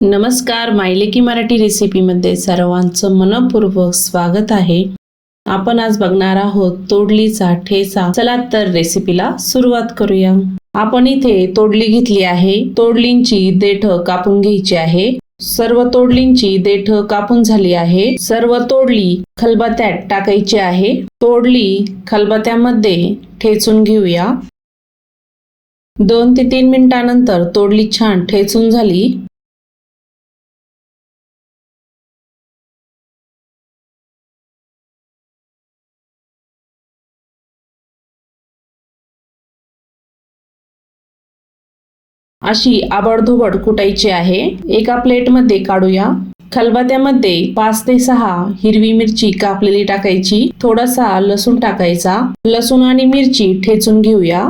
नमस्कार मायलेकी मराठी रेसिपीमध्ये सर्वांचं मनपूर्वक स्वागत आहे. आपण आज बघणार आहोत तोडलीचा ठेचा. चला तर रेसिपीला सुरुवात करूया. आपण इथे तोडली घेतली आहे. तोडलींची देठ कापून घ्यायची आहे. सर्व तोडलींची देठ कापून झाली आहे. सर्व तोडली खलबत्यात टाकायची आहे. तोडली खलबत्यामध्ये ठेचून घेऊया. दोन ते तीन मिनिटानंतर तोडली छान ठेचून झाली. अशी आबडधोबड कुटायची आहे. एका प्लेटमध्ये काढूया. खलबत्यामध्ये पाच ते सहा हिरवी मिरची कापलेली टाकायची. थोडासा लसूण टाकायचा. लसूण आणि मिरची ठेचून घेऊया.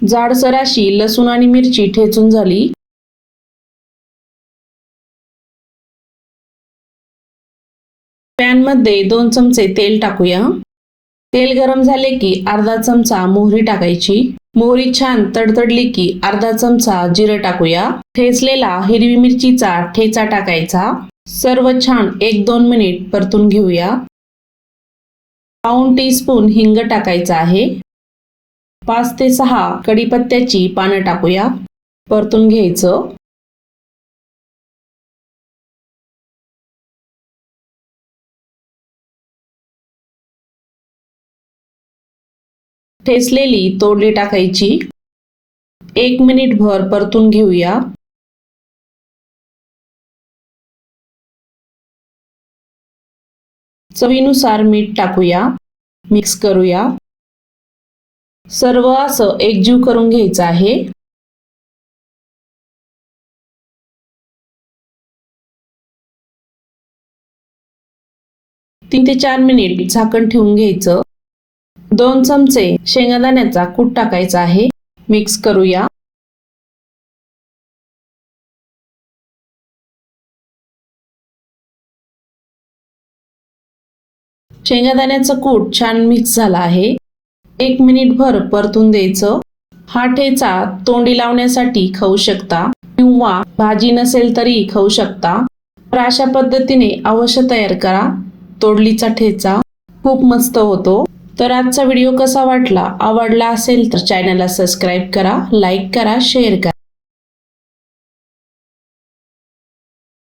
जाडसर अशी लसूण आणि मिरची ठेचून झाली. पॅनमध्ये दोन चमचे तेल टाकूया. तेल गरम झाले की अर्धा चमचा मोहरी टाकायची. मोहरी छान तडतडली की अर्धा चमचा जिरं टाकूया. ठेचलेला हिरवी मिरचीचा ठेचा टाकायचा. सर्व छान एक दोन मिनिट परतून घेऊया. पाऊन टी स्पून हिंग टाकायचा आहे. पाच ते सहा कढीपत्त्याची पानं टाकूया. परतून घ्यायचं. ठेचलेली तोडली टाकायची. एक मिनिट भर परतून घेऊया. चवीनुसार मीठ टाकूया. मिक्स करूया. सर्व असं एकजीव करून घ्यायचं आहे. तीन ते चार मिनिट झाकण ठेवून घ्यायचं. दोन चमचे शेंगादाण्याचा कूट टाकायचा आहे. मिक्स करूया. शेंगादाण्याचं कूट छान मिक्स झाला आहे. एक मिनिटभर परतून द्यायचं. हा ठेचा तोंडी लावण्यासाठी खाऊ शकता किंवा भाजी नसेल तरी खाऊ शकता. तर अशा पद्धतीने अवश्य तयार करा. तोडलीचा ठेचा खूप मस्त होतो. तर आजचा व्हिडिओ कसा वाटला? आवडला असेल तर चॅनलला सबस्क्राईब करा लाईक करा शेअर करा.